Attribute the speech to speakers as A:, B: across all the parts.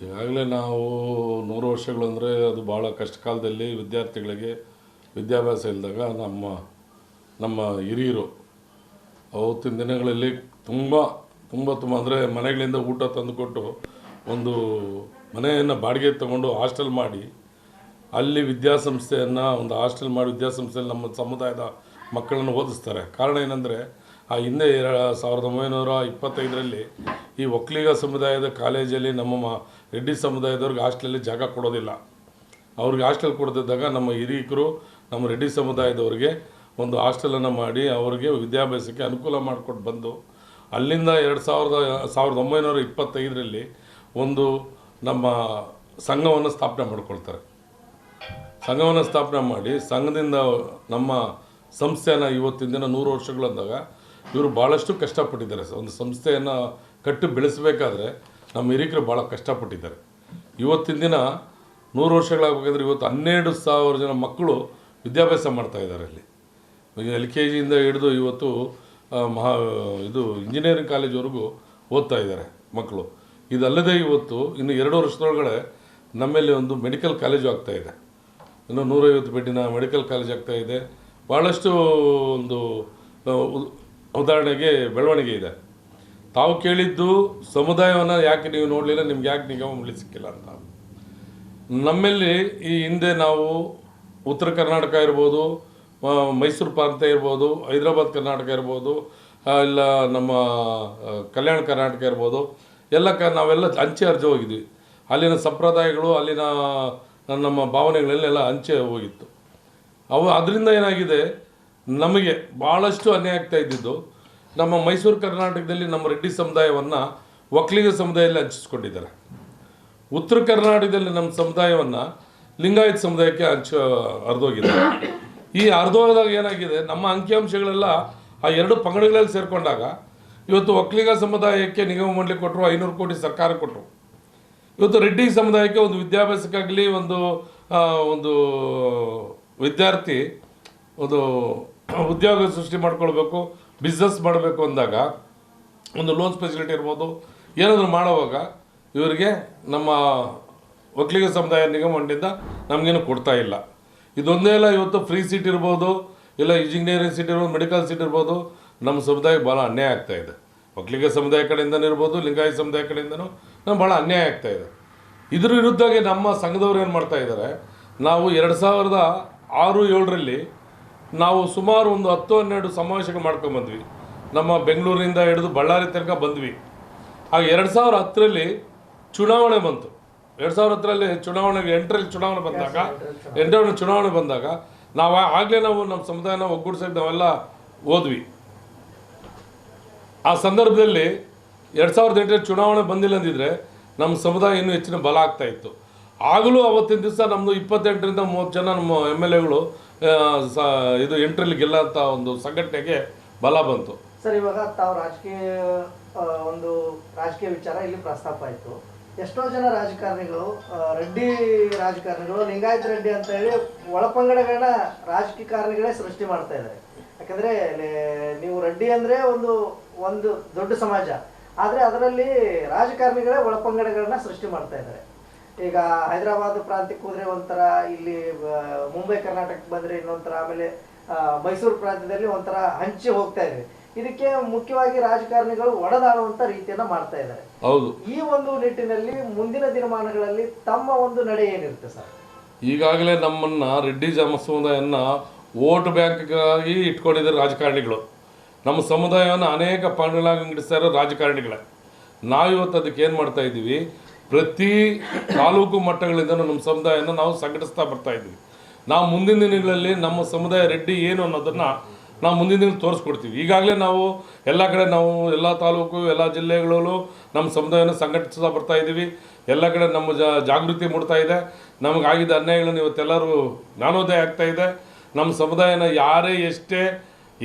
A: ಈಗಾಗಲೇ ನಾವು ನೂರು ವರ್ಷಗಳು ಅಂದರೆ ಅದು ಭಾಳ ಕಷ್ಟ ಕಾಲದಲ್ಲಿ ವಿದ್ಯಾರ್ಥಿಗಳಿಗೆ ವಿದ್ಯಾಭ್ಯಾಸ ಇಲ್ಲದಾಗ ನಮ್ಮ ನಮ್ಮ ಹಿರಿಯರು ಅವತ್ತಿನ ದಿನಗಳಲ್ಲಿ ತುಂಬ ತುಂಬ ತುಂಬ ಅಂದರೆ ಮನೆಗಳಿಂದ ಊಟ ತಂದುಕೊಟ್ಟು ಒಂದು ಮನೆಯನ್ನು ಬಾಡಿಗೆ ತಗೊಂಡು ಹಾಸ್ಟೆಲ್ ಮಾಡಿ ಅಲ್ಲಿ ವಿದ್ಯಾಸಂಸ್ಥೆಯನ್ನು, ಒಂದು ಹಾಸ್ಟೆಲ್ ಮಾಡಿ ವಿದ್ಯಾಸಂಸ್ಥೆಯಲ್ಲಿ ನಮ್ಮ ಸಮುದಾಯದ ಮಕ್ಕಳನ್ನು ಓದಿಸ್ತಾರೆ. ಕಾರಣ ಏನಂದರೆ ಆ ಹಿಂದೆ ಸಾವಿರದ ಒಂಬೈನೂರ ಇಪ್ಪತ್ತೈದರಲ್ಲಿ ಈ ಒಕ್ಕಲಿಗ ಸಮುದಾಯದ ಕಾಲೇಜಲ್ಲಿ ನಮ್ಮ ಮ- ರೆಡ್ಡಿ ಸಮುದಾಯದವ್ರಿಗೆ ಹಾಸ್ಟೆಲಲ್ಲಿ ಜಾಗ ಕೊಡೋದಿಲ್ಲ. ಅವ್ರಿಗೆ ಹಾಸ್ಟೆಲ್ ಕೊಡ್ತಿದ್ದಾಗ ನಮ್ಮ ಹಿರಿಯಕರು ನಮ್ಮ ರೆಡ್ಡಿ ಸಮುದಾಯದವ್ರಿಗೆ ಒಂದು ಹಾಸ್ಟೆಲನ್ನು ಮಾಡಿ ಅವರಿಗೆ ವಿದ್ಯಾಭ್ಯಾಸಕ್ಕೆ ಅನುಕೂಲ ಮಾಡಿಕೊಟ್ಟು ಬಂದು, ಅಲ್ಲಿಂದ ಎರಡು ಸಾವಿರದ ಸಾವಿರದ ಒಂಬೈನೂರ ಇಪ್ಪತ್ತೈದರಲ್ಲಿ ಒಂದು ನಮ್ಮ ಸಂಘವನ್ನು ಸ್ಥಾಪನೆ ಮಾಡಿಕೊಳ್ತಾರೆ. ಸಂಘವನ್ನು ಸ್ಥಾಪನೆ ಮಾಡಿ ಸಂಘದಿಂದ ನಮ್ಮ ಸಂಸ್ಥೆನ ಇವತ್ತಿನ ದಿನ ನೂರು ವರ್ಷಗಳಂದಾಗ ಇವರು ಭಾಳಷ್ಟು ಕಷ್ಟಪಟ್ಟಿದ್ದಾರೆ. ಒಂದು ಸಂಸ್ಥೆಯನ್ನು ಕಟ್ಟು ಬೆಳೆಸಬೇಕಾದ್ರೆ ನಮ್ಮ ಹಿರಿಕರು ಭಾಳ ಕಷ್ಟಪಟ್ಟಿದ್ದಾರೆ. ಇವತ್ತಿನ ದಿನ ನೂರು ವರ್ಷಗಳಾಗಬೇಕಾದ್ರೆ ಇವತ್ತು ಹನ್ನೆರಡು ಸಾವಿರ ಜನ ಮಕ್ಕಳು ವಿದ್ಯಾಭ್ಯಾಸ ಮಾಡ್ತಾ ಇದ್ದಾರೆ ಅಲ್ಲಿ. ಎಲ್ ಕೆ ಜಿಯಿಂದ ಹಿಡಿದು ಇವತ್ತು ಮಹಾ, ಇದು ಇಂಜಿನಿಯರಿಂಗ್ ಕಾಲೇಜ್ವರೆಗೂ ಓದ್ತಾ ಇದ್ದಾರೆ ಮಕ್ಕಳು. ಇದಲ್ಲದೆ ಇವತ್ತು ಇನ್ನು ಎರಡು ವರ್ಷದೊಳಗಡೆ ನಮ್ಮಲ್ಲಿ ಒಂದು ಮೆಡಿಕಲ್ ಕಾಲೇಜು ಆಗ್ತಾ ಇದೆ. ಇನ್ನು ನೂರೈವತ್ತು ಬೆಡ್ಡಿನ ಮೆಡಿಕಲ್ ಕಾಲೇಜ್ ಆಗ್ತಾ ಇದೆ. ಭಾಳಷ್ಟು ಒಂದು ಉದಾಹರಣೆಗೆ ಬೆಳವಣಿಗೆ ಇದೆ. ತಾವು ಕೇಳಿದ್ದು ಸಮುದಾಯವನ್ನು ಯಾಕೆ ನೀವು ನೋಡಲಿಲ್ಲ, ನಿಮ್ಗೆ ಯಾಕೆ ನಿಗಮ ಸಿಕ್ಕಿಲ್ಲ ಅಂತ. ನಮ್ಮಲ್ಲಿ ಈ ಹಿಂದೆ ನಾವು ಉತ್ತರ ಕರ್ನಾಟಕ ಇರ್ಬೋದು ಮೈಸೂರು ಪ್ರಾಂತ್ಯ ಇರ್ಬೋದು, ಹೈದರಾಬಾದ್ ಕರ್ನಾಟಕ ಇರ್ಬೋದು ಇಲ್ಲ ನಮ್ಮ ಕಲ್ಯಾಣ ಕರ್ನಾಟಕ ಇರ್ಬೋದು, ಎಲ್ಲ ಕ, ನಾವೆಲ್ಲ ಅಂಚೆ ಅರ್ಜಿ ಹೋಗಿದ್ವಿ. ಅಲ್ಲಿನ ಸಂಪ್ರದಾಯಗಳು, ಅಲ್ಲಿನ, ನಮ್ಮ ಭಾವನೆಗಳೆಲ್ಲ ಅಂಚೆ ಹೋಗಿತ್ತು. ಅವು, ಅದರಿಂದ ಏನಾಗಿದೆ ನಮಗೆ ಭಾಳಷ್ಟು ಅನ್ಯಾಯ ಆಗ್ತಾ ಇದ್ದಿದ್ದು ನಮ್ಮ ಮೈಸೂರು ಕರ್ನಾಟಕದಲ್ಲಿ ನಮ್ಮ ರೆಡ್ಡಿ ಸಮುದಾಯವನ್ನು ಒಕ್ಕಲಿಗ ಸಮುದಾಯದಲ್ಲಿ ಹಂಚಿಸ್ಕೊಂಡಿದ್ದಾರೆ. ಉತ್ತರ ಕರ್ನಾಟಕದಲ್ಲಿ ನಮ್ಮ ಸಮುದಾಯವನ್ನು ಲಿಂಗಾಯತ ಸಮುದಾಯಕ್ಕೆ ಹಂಚ, ಹರಿದೋಗಿದೆ. ಈ ಹರಿದೋಗದಾಗ ಏನಾಗಿದೆ, ನಮ್ಮ ಅಂಕಿಅಂಶಗಳೆಲ್ಲ ಆ ಎರಡು ಪಂಗಡಗಳಲ್ಲಿ ಸೇರಿಕೊಂಡಾಗ ಇವತ್ತು ಒಕ್ಕಲಿಗ ಸಮುದಾಯಕ್ಕೆ ನಿಗಮ ಮಂಡಳಿ ಕೊಟ್ಟರು, ಐನೂರು ಕೋಟಿ ಸರ್ಕಾರ ಕೊಟ್ಟರು. ಇವತ್ತು ರೆಡ್ಡಿ ಸಮುದಾಯಕ್ಕೆ ಒಂದು ವಿದ್ಯಾಭ್ಯಾಸಕ್ಕಾಗಲಿ ಒಂದು ಒಂದು ವಿದ್ಯಾರ್ಥಿ, ಒಂದು ಉದ್ಯೋಗ ಸೃಷ್ಟಿ ಮಾಡ್ಕೊಳ್ಬೇಕು ಬಿಸ್ನೆಸ್ ಮಾಡಬೇಕು ಅಂದಾಗ, ಒಂದು ಲೋನ್ ಫೆಸಿಲಿಟಿ ಇರ್ಬೋದು, ಏನಾದರೂ ಮಾಡೋವಾಗ ಇವರಿಗೆ ನಮ್ಮ ಒಕ್ಕಲಿಗ ಸಮುದಾಯ ನಿಗಮ ನಮಗೇನು ಕೊಡ್ತಾ ಇಲ್ಲ. ಇದೊಂದೇ ಇಲ್ಲ ಇವತ್ತು ಫ್ರೀ ಸೀಟ್ ಇರ್ಬೋದು, ಇಲ್ಲ ಇಂಜಿನಿಯರಿಂಗ್ ಸೀಟ್ ಇರ್ಬೋದು ಮೆಡಿಕಲ್ ಸೀಟ್ ಇರ್ಬೋದು, ನಮ್ಮ ಸಮುದಾಯಕ್ಕೆ ಭಾಳ ಅನ್ಯಾಯ ಆಗ್ತಾ ಇದೆ. ಒಕ್ಕಲಿಗ ಸಮುದಾಯ ಕಡೆಯಿಂದನೂ ಇರ್ಬೋದು, ಲಿಂಗಾಯತ ಸಮುದಾಯ ಕಡೆಯಿಂದನೂ ನಮ್ಗೆ ಭಾಳ ಅನ್ಯಾಯ ಆಗ್ತಾ ಇದೆ. ಇದ್ರ ವಿರುದ್ಧವಾಗಿ ನಮ್ಮ ಸಂಘದವ್ರು ಏನು ಮಾಡ್ತಾ ಇದ್ದಾರೆ ನಾವು ಎರಡು ಸಾವಿರದ ಆರು ಏಳರಲ್ಲಿ ನಾವು ಸುಮಾರು ಒಂದು ಹತ್ತು ಹನ್ನೆರಡು ಸಮಾವೇಶಗಳು ಮಾಡ್ಕೊಂಬಂದ್ವಿ ನಮ್ಮ ಬೆಂಗಳೂರಿನಿಂದ ಹಿಡಿದು ಬಳ್ಳಾರಿ ತನಕ ಬಂದ್ವಿ. ಆಗ ಎರಡು ಸಾವಿರ ಹತ್ತರಲ್ಲಿ ಚುನಾವಣೆ ಬಂತು. ಎರಡು ಸಾವಿರ ಹತ್ತರಲ್ಲಿ ಚುನಾವಣೆಗೆ ಎಂಟರಲ್ಲಿ ಚುನಾವಣೆ ಬಂದಾಗ ಎಂಟರಲ್ಲಿ ಚುನಾವಣೆ ಬಂದಾಗ ನಾವು ಆಗಲೇ ನಾವು ನಮ್ಮ ಸಮುದಾಯನ ಒಗ್ಗೂಡಿಸೋಕೆ ನಾವೆಲ್ಲ ಓದ್ವಿ ಆ ಸಂದರ್ಭದಲ್ಲಿ ಎರಡು ಸಾವಿರದ ಎಂಟರಲ್ಲಿ ಚುನಾವಣೆ ಬಂದಿಲ್ಲ ಅಂದಿದ್ರೆ ನಮ್ಮ ಸಮುದಾಯ ಇನ್ನೂ ಹೆಚ್ಚಿನ ಬಲ ಆಗ್ತಾ ಇತ್ತು. ಆಗಲೂ ಅವತ್ತಿನ ದಿವಸ ನಮ್ಮದು ಇಪ್ಪತ್ತೆಂಟರಿಂದ ಮೂವತ್ತು ಜನ ನಮ್ಮ ಎಂ ಎಲ್ ಎಗಳು ಇದು ಎಂಟ್ರಲ್ಲಿ ಗೆಲ್ಲಂಥ ಒಂದು ಸಂಘಟನೆಗೆ ಬಲ ಬಂತು.
B: ಸರ್, ಇವಾಗ ತಾವು ರಾಜಕೀಯ ಒಂದು ರಾಜಕೀಯ ವಿಚಾರ ಇಲ್ಲಿ ಪ್ರಸ್ತಾಪ ಆಯಿತು. ಎಷ್ಟೋ ಜನ ರಾಜಕಾರಣಿಗಳು ರೆಡ್ಡಿ ರಾಜಕಾರಣಿಗಳು, ಲಿಂಗಾಯತ್ ರೆಡ್ಡಿ ಅಂತ ಹೇಳಿ ಒಳಪಂಗಡಗಳನ್ನ ರಾಜಕೀಯ ಕಾರಣಿಗಳೇ ಸೃಷ್ಟಿ ಮಾಡ್ತಾ ಇದ್ದಾರೆ. ಯಾಕಂದ್ರೆ ನೀವು ರೆಡ್ಡಿ ಅಂದ್ರೆ ಒಂದು ಒಂದು ದೊಡ್ಡ ಸಮಾಜ. ಆದ್ರೆ ಅದರಲ್ಲಿ ರಾಜಕಾರಣಿಗಳೇ ಒಳಪಂಗಡಗಳನ್ನ ಸೃಷ್ಟಿ ಮಾಡ್ತಾ ಇದ್ದಾರೆ. ಈಗ ಹೈದರಾಬಾದ್ ಪ್ರಾಂತ್ಯಕ್ಕೆ ಹೋದ್ರೆ ಒಂಥರ ಇಲ್ಲಿ ಮುಂಬೈ ಕರ್ನಾಟಕಕ್ಕೆ ಬಂದ್ರೆ ಇನ್ನೊಂಥರ ಆಮೇಲೆ ಮೈಸೂರು ಪ್ರಾಂತ್ಯದಲ್ಲಿ ಒಂಥರ ಹಂಚಿ ಹೋಗ್ತಾ ಇದೆ. ಇದಕ್ಕೆ ಮುಖ್ಯವಾಗಿ ರಾಜಕಾರಣಿಗಳು ಒಡೆದಾಡುವಂತ ರೀತಿಯನ್ನ ಮಾಡ್ತಾ ಇದ್ದಾರೆ.
A: ಹೌದು.
B: ಈ ಒಂದು ನಿಟ್ಟಿನಲ್ಲಿ ಮುಂದಿನ ದಿನಮಾನಗಳಲ್ಲಿ ತಮ್ಮ ಒಂದು ನಡೆ ಏನಿರುತ್ತೆ ಸರ್?
A: ಈಗಾಗಲೇ ನಮ್ಮನ್ನು ರೆಡ್ಡಿ ಜನ ಓಟ್ ವೋಟ್ ಬ್ಯಾಂಕ್ಗಾಗಿ ಇಟ್ಕೊಂಡಿದ್ದಾರೆ ರಾಜಕಾರಣಿಗಳು. ನಮ್ಮ ಸಮುದಾಯವನ್ನು ಅನೇಕ ಇರೋ ರಾಜಕಾರಣಿಗಳೇ. ನಾವಿವತ್ತು ಅದಕ್ಕೆ ಏನು ಮಾಡ್ತಾ ಇದ್ದೀವಿ? ಪ್ರತಿ ತಾಲೂಕು ಮಟ್ಟಗಳಿಂದ ನಮ್ಮ ಸಮುದಾಯನ ನಾವು ಸಂಘಟಿಸ್ತಾ ಬರ್ತಾ ಇದ್ದೀವಿ. ನಾವು ಮುಂದಿನ ದಿನಗಳಲ್ಲಿ ನಮ್ಮ ಸಮುದಾಯ ರೆಡ್ಡಿ ಏನು ಅನ್ನೋದನ್ನು ನಾವು ಮುಂದಿನ ದಿನ ತೋರಿಸ್ಕೊಡ್ತೀವಿ. ಈಗಾಗಲೇ ನಾವು ಎಲ್ಲ ಕಡೆ ನಾವು ಎಲ್ಲ ತಾಲೂಕು, ಎಲ್ಲ ಜಿಲ್ಲೆಗಳಲ್ಲೂ ನಮ್ಮ ಸಮುದಾಯನ ಸಂಘಟಿಸ್ತಾ ಬರ್ತಾ ಇದ್ದೀವಿ. ಎಲ್ಲ ಕಡೆ ನಮ್ಮ ಜಾಗೃತಿ ಮೂಡ್ತಾ ಇದೆ. ನಮಗಾಗಿದ್ದ ಅನ್ಯಾಯಗಳನ್ನು ಇವತ್ತೆಲ್ಲರೂ ಜ್ಞಾನೋದಯ ಆಗ್ತಾ ಇದೆ. ನಮ್ಮ ಸಮುದಾಯನ ಯಾರೇ ಎಷ್ಟೇ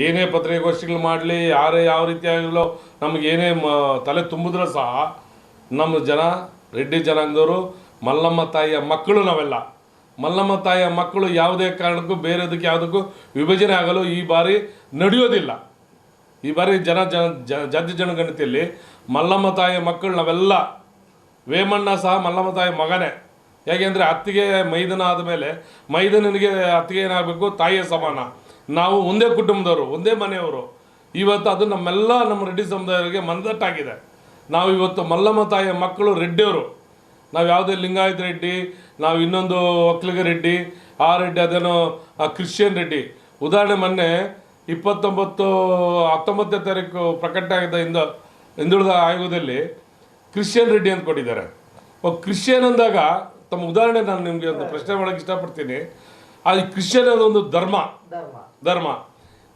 A: ಏನೇ ಪತ್ರಿಕಾಗೋಷ್ಠಿಗಳು ಮಾಡಲಿ, ಯಾರೇ ಯಾವ ರೀತಿಯಾಗಲೋ ನಮಗೇನೇ ಮ ತಲೆ ತುಂಬಿದ್ರೂ ಸಹ ನಮ್ಮ ಜನ ರೆಡ್ಡಿ ಜನಾಂಗದವರು, ಮಲ್ಲಮ್ಮ ತಾಯಿಯ ಮಕ್ಕಳು ನಾವೆಲ್ಲ. ಮಲ್ಲಮ್ಮ ತಾಯಿಯ ಮಕ್ಕಳು ಯಾವುದೇ ಕಾರಣಕ್ಕೂ, ಬೇರೆದಕ್ಕೆ ಯಾವುದಕ್ಕೂ ವಿಭಜನೆ ಆಗಲು ಈ ಬಾರಿ ನಡೆಯೋದಿಲ್ಲ. ಈ ಬಾರಿ ಜನ ಜನ, ಜ- ಜಾತಿ ಜನಗಣತಿಯಲ್ಲಿ ಮಲ್ಲಮ್ಮ ತಾಯಿಯ ಮಕ್ಕಳು ನಾವೆಲ್ಲ. ವೇಮಣ್ಣ ಸಹ ಮಲ್ಲಮ್ಮ ತಾಯಿಯ ಮಗನೇ. ಹೇಗೆಂದರೆ ಅತ್ತಿಗೆ ಮೈದನ ಆದಮೇಲೆ ಮೈದನನಿಗೆ ಅತ್ತಿಗೆ ಏನಾಗಬೇಕು? ತಾಯಿಯ ಸಮಾನ. ನಾವು ಒಂದೇ ಕುಟುಂಬದವರು, ಒಂದೇ ಮನೆಯವರು. ಇವತ್ತು ಅದು ನಮ್ಮೆಲ್ಲ ನಮ್ಮ ರೆಡ್ಡಿ ಸಮುದಾಯರಿಗೆ ಮಂದಟ್ಟಾಗಿದೆ ನಾವು ಇವತ್ತು ಮಲ್ಲಮ್ಮ ತಾಯಿಯ ಮಕ್ಕಳು ರೆಡ್ಡಿಯವರು. ನಾವು ಯಾವುದೇ ಲಿಂಗಾಯತ ರೆಡ್ಡಿ ನಾವು ಇನ್ನೊಂದು ಒಕ್ಕಲಿಗ ರೆಡ್ಡಿ ಆ ರೆಡ್ಡಿ ಅದೇನೋ ಆ ಕ್ರಿಶ್ಚಿಯನ್ ರೆಡ್ಡಿ. ಉದಾಹರಣೆ ಮೊನ್ನೆ ಇಪ್ಪತ್ತೊಂಬತ್ತು ಹತ್ತೊಂಬತ್ತನೇ ತಾರೀಕು ಪ್ರಕಟ ಆಗಿದ್ದ ಹಿಂದ ಹಿಂದುಳಿದ ಆಯೋಗದಲ್ಲಿ ಕ್ರಿಶ್ಚಿಯನ್ ರೆಡ್ಡಿ ಅಂತ ಕೊಟ್ಟಿದ್ದಾರೆ. ಕ್ರಿಶ್ಚಿಯನ್ ಅಂದಾಗ ತಮ್ಮ ಉದಾಹರಣೆ ನಾನು ನಿಮಗೆ ಒಂದು ಪ್ರಶ್ನೆ ಮಾಡೋಕ್ಕೆ ಇಷ್ಟಪಡ್ತೀನಿ. ಆ ಕ್ರಿಶ್ಚಿಯನ್ ಅನ್ನೋದೊಂದು ಧರ್ಮ.
B: ಧರ್ಮ.
A: ಧರ್ಮ.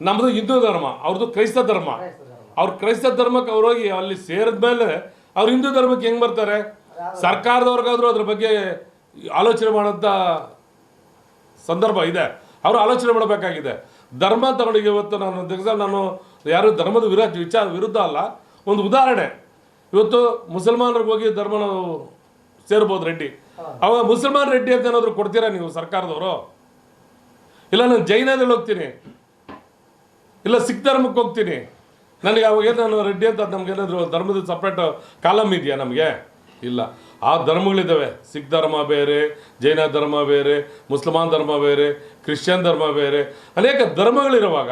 A: ನಮ್ಮದು ಹಿಂದೂ ಧರ್ಮ ಅವ್ರದ್ದು ಕ್ರೈಸ್ತ ಧರ್ಮ. ಅವ್ರು ಕ್ರೈಸ್ತ ಧರ್ಮಕ್ಕೆ ಅವ್ರು ಹೋಗಿ ಅಲ್ಲಿ ಸೇರಿದ ಮೇಲೆ ಅವ್ರು ಹಿಂದೂ ಧರ್ಮಕ್ಕೆ ಹೆಂಗೆ ಬರ್ತಾರೆ? ಸರ್ಕಾರದವ್ರಿಗಾದ್ರೂ ಅದ್ರ ಬಗ್ಗೆ ಆಲೋಚನೆ ಮಾಡೋಂಥ ಸಂದರ್ಭ ಇದೆ. ಅವರು ಆಲೋಚನೆ ಮಾಡಬೇಕಾಗಿದೆ. ಧರ್ಮ ತಗೊಂಡು ಇವತ್ತು ನಾನು ದಿವಸ ನಾನು ಯಾರು ಧರ್ಮದ ವಿರೋಧ ವಿಚಾರ ವಿರುದ್ಧ ಅಲ್ಲ. ಒಂದು ಉದಾಹರಣೆ. ಇವತ್ತು ಮುಸಲ್ಮಾನರಿಗೆ ಹೋಗಿ ಧರ್ಮ ಸೇರ್ಬೋದು ರೆಡ್ಡಿ. ಅವಾಗ ಮುಸಲ್ಮಾನ್ ರೆಡ್ಡಿ ಅಂತ ಏನಾದರೂ ಕೊಡ್ತೀರಾ ನೀವು ಸರ್ಕಾರದವರು? ಇಲ್ಲ, ನಾನು ಜೈನದಲ್ಲಿ ಹೋಗ್ತೀನಿ. ಇಲ್ಲ, ಸಿಖ್ ಧರ್ಮಕ್ಕೆ ಹೋಗ್ತೀನಿ. ನನಗೆ ಅವಾಗ ನಾನು ರೆಡ್ಡಿ ಅಂತ ನಮ್ಗೆ ಏನಾದರೂ ಧರ್ಮದ ಸಪ್ರೇಟ್ ಕಾಲಮ್ ಇದೆಯಾ ನಮಗೆ? ಇಲ್ಲ. ಆ ಧರ್ಮಗಳಿದ್ದಾವೆ ಸಿಖ್ ಧರ್ಮ ಬೇರೆ, ಜೈನ ಧರ್ಮ ಬೇರೆ, ಮುಸ್ಲ್ಮಾನ್ ಧರ್ಮ ಬೇರೆ, ಕ್ರಿಶ್ಚಿಯನ್ ಧರ್ಮ ಬೇರೆ. ಅನೇಕ ಧರ್ಮಗಳಿರುವಾಗ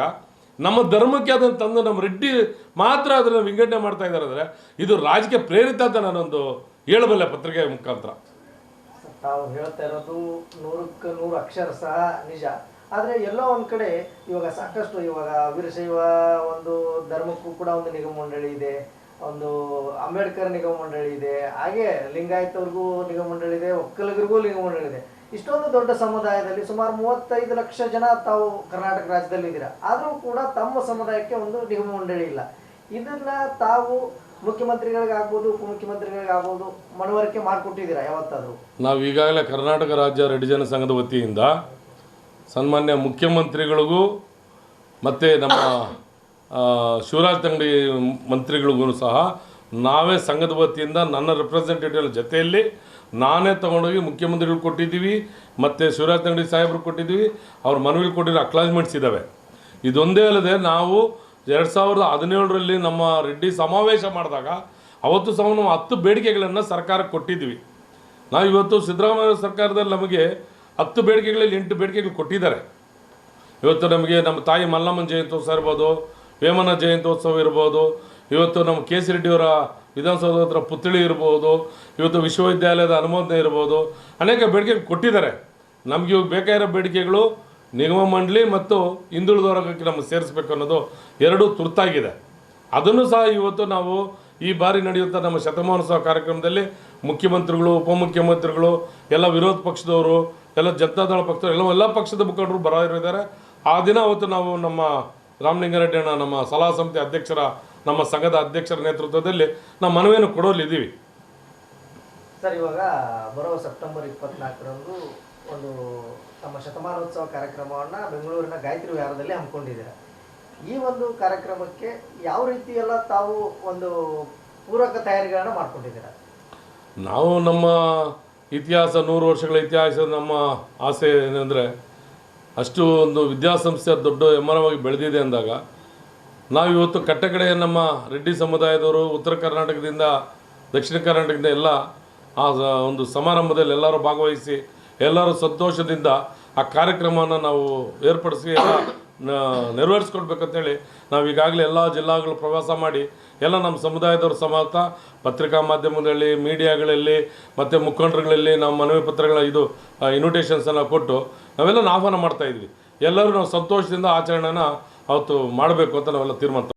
A: ನಮ್ಮ ಧರ್ಮಕ್ಕೆ ಅದನ್ನು ತಂದು ನಮ್ಮ ರೆಡ್ಡಿ ಮಾತ್ರ ಅದನ್ನು ವಿಂಗಡಣೆ ಮಾಡ್ತಾ ಇದ್ದಾರೆ ಅಂದರೆ ಇದು ರಾಜಕೀಯ ಪ್ರೇರಿತ ಅಂತ ನಾನೊಂದು ಹೇಳಬಲ್ಲೆ ಪತ್ರಿಕೆ ಮುಖಾಂತರ.
B: ತಾವು ಹೇಳ್ತಾ ಇರೋದು ನೂರಕ್ಕೆ ನೂರು ಅಕ್ಷರ ಸಹ ನಿಜ. ಆದರೆ ಎಲ್ಲೋ ಒಂದು ಕಡೆ ಇವಾಗ ಸಾಕಷ್ಟು ಇವಾಗ ವೀರಶೈವ ಒಂದು ಧರ್ಮಕ್ಕೂ ಕೂಡ ಒಂದು ನಿಗಮ ಮಂಡಳಿ ಇದೆ, ಒಂದು ಅಂಬೇಡ್ಕರ್ ನಿಗಮ ಮಂಡಳಿ ಇದೆ, ಹಾಗೆ ಲಿಂಗಾಯತವ್ರಿಗೂ ನಿಗಮ ಮಂಡಳಿ ಇದೆ, ಒಕ್ಕಲಿಗರಿಗೂ ನಿಗಮ ಮಂಡಳಿ ಇದೆ. ಇಷ್ಟೊಂದು ದೊಡ್ಡ ಸಮುದಾಯದಲ್ಲಿ ಸುಮಾರು ಮೂವತ್ತೈದು ಲಕ್ಷ ಜನ ತಾವು ಕರ್ನಾಟಕ ರಾಜ್ಯದಲ್ಲಿ ಇದ್ದೀರಾ? ಆದರೂ ಕೂಡ ತಮ್ಮ ಸಮುದಾಯಕ್ಕೆ ಒಂದು ನಿಗಮ ಮಂಡಳಿ ಇಲ್ಲ. ಇದನ್ನ ತಾವು ಮುಖ್ಯಮಂತ್ರಿಗಳಿಗಾಗ್ಬೋದು, ಉಪಮುಖ್ಯಮಂತ್ರಿಗಳಿಗಾಗ್ಬೋದು ಮನವರಿಕೆ ಮಾಡಿಕೊಟ್ಟಿದ್ದೀರಾ ಯಾವತ್ತಾದರೂ?
A: ನಾವು ಈಗಾಗಲೇ ಕರ್ನಾಟಕ ರಾಜ್ಯ ರೆಡ್ಡಿ ಜನ ಸಂಘದ ವತಿಯಿಂದ ಸನ್ಮಾನ್ಯ ಮುಖ್ಯಮಂತ್ರಿಗಳಿಗೂ ಮತ್ತು ನಮ್ಮ ಶಿವರಾಜ್ ತಂಗಡಿ ಮಂತ್ರಿಗಳಿಗೂ ಸಹ ನಾವೇ ಸಂಘದ ವತಿಯಿಂದ ನನ್ನ ರೆಪ್ರೆಸೆಂಟೇಟಿವ್ ಜೊತೆಯಲ್ಲಿ ನಾನೇ ತೊಗೊಂಡೋಗಿ ಮುಖ್ಯಮಂತ್ರಿಗಳು ಕೊಟ್ಟಿದ್ದೀವಿ, ಮತ್ತು ಶಿವರಾಜ್ ತಂಗಡಿ ಸಾಹೇಬ್ರು ಕೊಟ್ಟಿದ್ದೀವಿ, ಅವ್ರ ಮನವಿಲಿ ಕೊಟ್ಟಿರೋ ಅಕ್ಲಾಜ್ಮೆಂಟ್ಸ್ ಇದ್ದಾವೆ ಇದೊಂದೇ ಅಲ್ಲದೆ ನಾವು ಎರಡು ಸಾವಿರದ ಹದಿನೇಳರಲ್ಲಿ ನಮ್ಮ ರೆಡ್ಡಿ ಸಮಾವೇಶ ಮಾಡಿದಾಗ ಅವತ್ತು ಸಹ ನಾವು ಹತ್ತು ಬೇಡಿಕೆಗಳನ್ನು ಸರ್ಕಾರಕ್ಕೆ ಕೊಟ್ಟಿದ್ದೀವಿ. ನಾವು ಇವತ್ತು ಸಿದ್ದರಾಮಯ್ಯ ಸರ್ಕಾರದಲ್ಲಿ ನಮಗೆ ಹತ್ತು ಬೇಡಿಕೆಗಳಲ್ಲಿ ಎಂಟು ಬೇಡಿಕೆಗಳು ಕೊಟ್ಟಿದ್ದಾರೆ. ಇವತ್ತು ನಮಗೆ ನಮ್ಮ ತಾಯಿ ಮಲ್ಲಮ್ಮನ ಜಯಂತ್ಯೋತ್ಸವ ಇರ್ಬೋದು ವೇಮನ ಜಯಂತ್ಯೋತ್ಸವ ಇರ್ಬೋದು, ಇವತ್ತು ನಮ್ಮ ಕೆ ಸಿ ರೆಡ್ಡಿಯವರ ವಿಧಾನಸೌಧ ಹತ್ರ ಪುತ್ಥಳಿ ಇರ್ಬೋದು, ಇವತ್ತು ವಿಶ್ವವಿದ್ಯಾಲಯದ ಅನುಮೋದನೆ ಇರ್ಬೋದು, ಅನೇಕ ಬೇಡಿಕೆ ಕೊಟ್ಟಿದ್ದಾರೆ. ನಮಗೆ ಇವಾಗ ಬೇಕಾಗಿರೋ ಬೇಡಿಕೆಗಳು ನಿಗಮ ಮಂಡಳಿ ಮತ್ತು ಹಿಂದುಳಿದ ವರ್ಗಕ್ಕೆ ನಮಗೆ ಸೇರಿಸ್ಬೇಕು ಅನ್ನೋದು ಎರಡೂ ತುರ್ತಾಗಿದೆ. ಅದನ್ನು ಸಹ ಇವತ್ತು ನಾವು ಈ ಬಾರಿ ನಡೆಯುವಂಥ ನಮ್ಮ ಶತಮಾನೋತ್ಸವ ಕಾರ್ಯಕ್ರಮದಲ್ಲಿ ಮುಖ್ಯಮಂತ್ರಿಗಳು, ಉಪಮುಖ್ಯಮಂತ್ರಿಗಳು, ಎಲ್ಲ ವಿರೋಧ ಪಕ್ಷದವರು ಎಲ್ಲ ಜನತಾದಳ ಪಕ್ಷದವರು ಎಲ್ಲ ಎಲ್ಲ ಪಕ್ಷದ ಮುಖಂಡರು ಬರೋರಿದ್ದಾರೆ ಆ ದಿನ ಅವತ್ತು ನಾವು ನಮ್ಮ ರಾಮಲಿಂಗಾರೆಡ್ಡಿ ಅಣ್ಣ ನಮ್ಮ ಸಲಹಾ ಸಮಿತಿ ಅಧ್ಯಕ್ಷರ ನಮ್ಮ ಸಂಘದ ಅಧ್ಯಕ್ಷರ ನೇತೃತ್ವದಲ್ಲಿ ನಾವು ಮನವಿಯನ್ನು ಕೊಡೋಲಿದ್ದೀವಿ
B: ಸರ್ ಇವಾಗ ಬರೋ ಸೆಪ್ಟೆಂಬರ್ ಇಪ್ಪತ್ನಾಲ್ಕರಂದು ಒಂದು ತಮ್ಮ ಶತಮಾನೋತ್ಸವ ಕಾರ್ಯಕ್ರಮವನ್ನು ಬೆಂಗಳೂರಿನ ಗಾಯತ್ರಿ ವಿಹಾರದಲ್ಲಿ ಹಮ್ಮಿಕೊಂಡಿದ್ದೀರಾ. ಈ ಒಂದು ಕಾರ್ಯಕ್ರಮಕ್ಕೆ ಯಾವ ರೀತಿ ಎಲ್ಲ ತಾವು ಒಂದು ಪೂರಕ ತಯಾರಿಗಳನ್ನು ಮಾಡ್ಕೊಂಡಿದ್ದೀರಾ?
A: ನಾವು ನಮ್ಮ ಇತಿಹಾಸ ನೂರು ವರ್ಷಗಳ ಇತಿಹಾಸ ನಮ್ಮ ಆಸೆ ಏನಂದರೆ ಅಷ್ಟು ಒಂದು ವಿದ್ಯಾಸಂಸ್ಥೆ ದೊಡ್ಡ ಎಮ್ಮರವಾಗಿ ಬೆಳೆದಿದೆ ಅಂದಾಗ ನಾವು ಇವತ್ತು ಕಟ್ಟಕಡೆ ನಮ್ಮ ರೆಡ್ಡಿ ಸಮುದಾಯದವರು, ಉತ್ತರ ಕರ್ನಾಟಕದಿಂದ ದಕ್ಷಿಣ ಕರ್ನಾಟಕದಿಂದ ಎಲ್ಲ ಆ ಒಂದು ಸಮಾರಂಭದಲ್ಲಿ ಎಲ್ಲರೂ ಭಾಗವಹಿಸಿ ಎಲ್ಲರೂ ಸಂತೋಷದಿಂದ ಆ ಕಾರ್ಯಕ್ರಮವನ್ನು ನಾವು ಏರ್ಪಡಿಸಿ ಎಲ್ಲ ನೆರವೇರಿಸ್ಕೊಡ್ಬೇಕಂತೇಳಿ ನಾವು ಈಗಾಗಲೇ ಎಲ್ಲ ಜಿಲ್ಲಾಗಳು ಪ್ರವಾಸ ಮಾಡಿ ಎಲ್ಲ ನಮ್ಮ ಸಮುದಾಯದವ್ರ ಸಮೇತ ಪತ್ರಿಕಾ ಮಾಧ್ಯಮಗಳಲ್ಲಿ ಮೀಡಿಯಾಗಳಲ್ಲಿ, ಮತ್ತು ಮುಖಂಡರುಗಳಲ್ಲಿ ನಮ್ಮ ಮನವಿ ಪತ್ರಗಳ ಇದು ಇನ್ವಿಟೇಷನ್ಸನ್ನು ಕೊಟ್ಟು ನಾವೆಲ್ಲ ಆಹ್ವಾನ ಮಾಡ್ತಾಯಿದ್ವಿ ಎಲ್ಲರೂ ನಾವು ಸಂತೋಷದಿಂದ ಆಚರಣೆನ ಅವತ್ತು ಮಾಡಬೇಕು ಅಂತ ನಾವೆಲ್ಲ ತೀರ್ಮಾನ